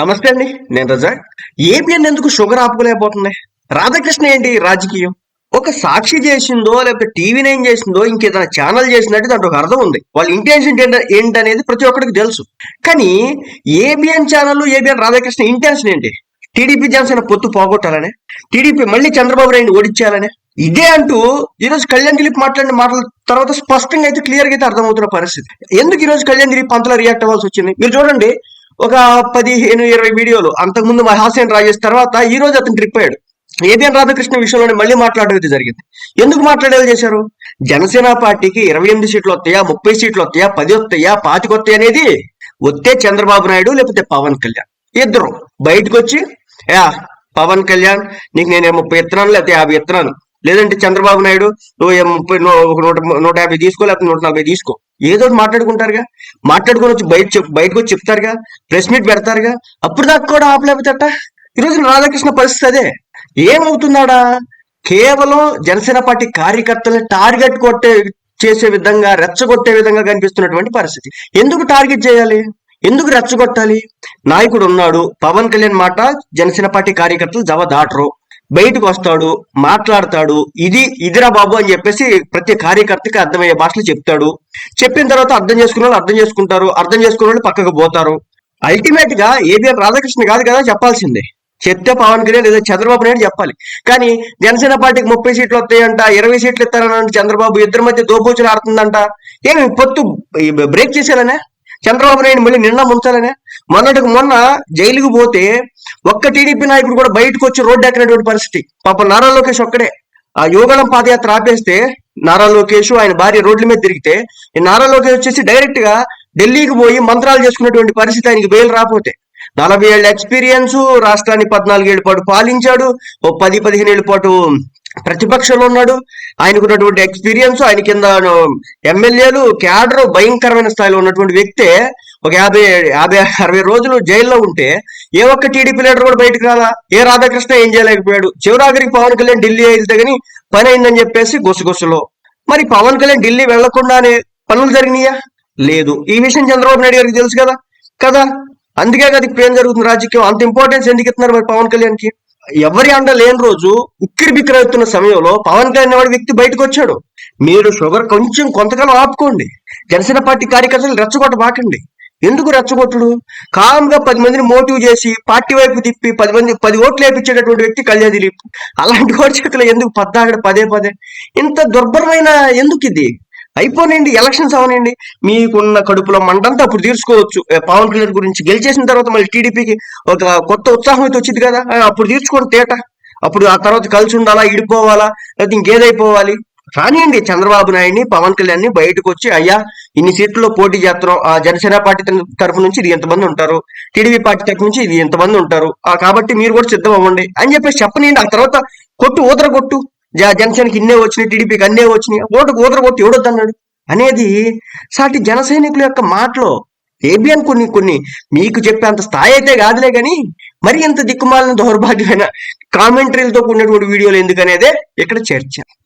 నమస్తే అండి నేను రజా. ఏబిఎన్ ఎందుకు షుగర్ ఆపుకోలేకపోతుంది రాధాకృష్ణ ఏంటి రాజకీయం? ఒక సాక్షి చేసిందో లేకపోతే టీవీ నైన్ చేసిందో ఇంకేదైనా ఛానల్ చేసినట్టు దాంట్లో ఒక అర్థం ఉంది. వాళ్ళ ఇంటెన్షన్ ఏంటనేది ప్రతి ఒక్కరికి తెలుసు. కానీ ABN channel ABN Radhakrishna intention ఏంటి? టీడీపీ జనసేన పొత్తు పోగొట్టాలనే? టీడీపీ మళ్ళీ చంద్రబాబు నాయుడు ఓడించాలనే? ఇదే అంటూ ఈరోజు కళ్యాణ్ దిలీప్ మాట్లాడిన మాటల తర్వాత స్పష్టంగా అయితే క్లియర్గా అయితే అర్థమవుతున్న పరిస్థితి. ఎందుకు ఈరోజు కళ్యాణ్ దిలీప్ అంతలా రియాక్ట్ అవ్వాల్సి వచ్చింది? మీరు చూడండి ఒక పదిహేను ఇరవై వీడియోలు. అంతకుముందు మా హాస్యం రాజేష్ తర్వాత ఈ రోజు అతను ట్రిప్ అయ్యాడు. ఏబిఎన్ రాధాకృష్ణ విషయంలోనే మళ్ళీ మాట్లాడేది జరిగింది. ఎందుకు మాట్లాడేది చేశారు? జనసేన పార్టీకి ఇరవై ఎనిమిది సీట్లు వస్తాయా ముప్పై సీట్లు వస్తాయా పది వస్తాయా పాతికి వస్తాయి అనేది వస్తే చంద్రబాబు నాయుడు లేకపోతే పవన్ కళ్యాణ్. ఇద్దరు. బయటకు వచ్చి యా పవన్ కళ్యాణ్ నీకు నేను ముప్పై ఇత్తనాలు లేకపోతే యాభై ఇత్తనాలు లేదంటే చంద్రబాబు నాయుడు నువ్వు ముప్పై ఒక నూట నూట యాభై తీసుకో లేకపోతే నూట నలభై తీసుకో. ఏదో ఒకటి మాట్లాడుకుంటారుగా. మాట్లాడుకొని వచ్చి బయట చెప్ బయటకు వచ్చి చెప్తారుగా. Press meet పెడతారుగా. అప్పుడు దాకా కూడా ఆపలేకపోతేట ఈరోజు రాధాకృష్ణ పరిస్థితి అదే. ఏమవుతున్నాడా కేవలం జనసేన పార్టీ కార్యకర్తలను టార్గెట్ కొట్టే చేసే విధంగా రెచ్చగొట్టే విధంగా కనిపిస్తున్నటువంటి పరిస్థితి. ఎందుకు టార్గెట్ చేయాలి? ఎందుకు రెచ్చగొట్టాలి? నాయకుడు ఉన్నాడు. పవన్ కళ్యాణ్ మాట జనసేన పార్టీ కార్యకర్తలు జవ దాటరు బయటకు వస్తాడు మాట్లాడతాడు ఇది ఇదిరా బాబు అని చెప్పేసి ప్రతి కార్యకర్తకి అర్థమయ్యే భాషలో చెప్తాడు. చెప్పిన తర్వాత అర్థం చేసుకున్న అర్థం చేసుకుంటారు అర్థం చేసుకున్న వాళ్ళు పక్కకు పోతారు. అల్టిమేట్గా ఏబిఎన్ రాధాకృష్ణ కాదు కదా చెప్పాల్సిందే. చెప్తే పవన్ కళ్యాణ్ లేదా చంద్రబాబు నాయుడు చెప్పాలి. కానీ జనసేన పార్టీకి ముప్పై సీట్లు వస్తాయంట ఇరవై సీట్లు ఇస్తారని చంద్రబాబు ఇద్దరి మధ్య దోబూచులు ఆడుతుందంట. ఏమి పొత్తు బ్రేక్ చేసేయాలనే? చంద్రబాబు నాయుడు మళ్ళీ నిన్న ముంచాలనే? మొన్నటికి మొన్న జైలుకు పోతే ఒక్క టీడీపీ నాయకుడు కూడా బయటకు వచ్చి రోడ్డు ఎక్కినటువంటి పరిస్థితి. పాప నారా లోకేష్ ఒక్కడే. ఆ యోగళం పాదయాత్ర ఆపేస్తే నారా లోకేష్ ఆయన భార్య రోడ్ల మీద తిరిగితే నారా లోకేష్ వచ్చేసి డైరెక్ట్గా ఢిల్లీకి పోయి మంత్రాలు చేసుకున్నటువంటి పరిస్థితి ఆయనకి బెయిల్ రాపోతే నలభై ఏళ్ళ ఎక్స్పీరియన్స్ రాష్ట్రాన్ని పద్నాలుగేళ్ళ పాటు పాలించాడు ఓ పది పదిహేను ఏళ్ళ పాటు ప్రతిపక్షంలో ఉన్నాడు. ఆయనకు ఉన్నటువంటి ఎక్స్పీరియన్స్ ఆయన కింద ఎమ్మెల్యేలు క్యాడర్ భయంకరమైన స్థాయిలో ఉన్నటువంటి వ్యక్తే ఒక యాభై యాభై అరవై రోజులు జైల్లో ఉంటే ఏ ఒక్క టీడీపీ లీడర్ కూడా బయటకు రాలా? ఏ రాధాకృష్ణ ఏం చేయలేకపోయాడు? చివరాఖరికి పవన్ కళ్యాణ్ ఢిల్లీ వెళ్తే గానీ పని అయిందని చెప్పేసి గుసగుసలో. మరి పవన్ కళ్యాణ్ ఢిల్లీ వెళ్ళకుండానే పనులు జరిగినాయా? లేదు. ఈ విషయం చంద్రబాబు నాయుడు గారికి తెలుసు కదా? కదా? అందుకే కదా ఇప్పుడు ఏం జరుగుతుంది రాజకీయం? అంత ఇంపార్టెన్స్ ఎందుకు ఇస్తున్నారు మరి పవన్ కళ్యాణ్కి ఎవరి అండ లేని రోజు ఉక్కిరి బిక్కిరి అవుతున్న సమయంలో పవన్ కళ్యాణ్ వాడి వ్యక్తి బయటకు వచ్చాడు. మీరు షుగర్ కొంచెం కొంతకాలం ఆపుకోండి. జనసేన పార్టీ కార్యకర్తలు రెచ్చగొట్టబాకండి ఎందుకు రెచ్చగొట్టుడు? కామ్గా పది మందిని మోటివ్ చేసి పార్టీ వైపు తిప్పి పది మంది పది ఓట్లు వేపించేటటువంటి వ్యక్తి కళ్యాణ్ దిలీప్. అలాంటి వాడి చేతిలో ఎందుకు పద్దాగడ పదే పదే? ఇంత దుర్భరమైన ఎందుకు ఇది అయిపోనండి ఎలక్షన్స్ అవనండి మీకున్న కడుపులో మంటంతా అప్పుడు తీర్చుకోవచ్చు. పవన్ కళ్యాణ్ గురించి గెలిచేసిన తర్వాత మళ్ళీ టీడీపీకి ఒక కొత్త ఉత్సాహం అయితే వచ్చింది కదా అప్పుడు తీర్చుకోండి తేట. అప్పుడు ఆ తర్వాత కలిసి ఉండాలా ఇడిపోవాలా లేకపోతే ఇంకేదైపోవాలి? రానియండి చంద్రబాబు నాయుడిని పవన్ కళ్యాణ్ని బయటకు వచ్చి అయ్యా ఇన్ని సీట్లలో పోటీ చేస్తున్నాం. ఆ జనసేన పార్టీ తరఫు నుంచి ఇది ఎంతమంది ఉంటారు? టీడీపీ పార్టీ తరఫు నుంచి ఇది ఎంతమంది ఉంటారు? కాబట్టి మీరు కూడా సిద్ధం అవ్వండి అని చెప్పేసి చెప్పనియండి. ఆ తర్వాత కొట్టు ఊదర కొట్టు జనసేనకి ఇన్నే వచ్చినాయి టీడీపీకి అన్నే వచ్చినాయి. ఓటుకు ఓదరు కొట్టి ఎవడొద్దన్నాడు అనేది సాటి జన సైనికుల యొక్క మాటలో ఏబిఎన్ కొన్ని కొన్ని మీకు చెప్పేంత స్థాయి అయితే కాదులే గాని మరి ఇంత దిక్కుమాలిన దౌర్భాగ్యమైన కామెంటరీలతో కూడినటువంటి వీడియోలు ఎందుకనేదే ఇక్కడ చర్చ.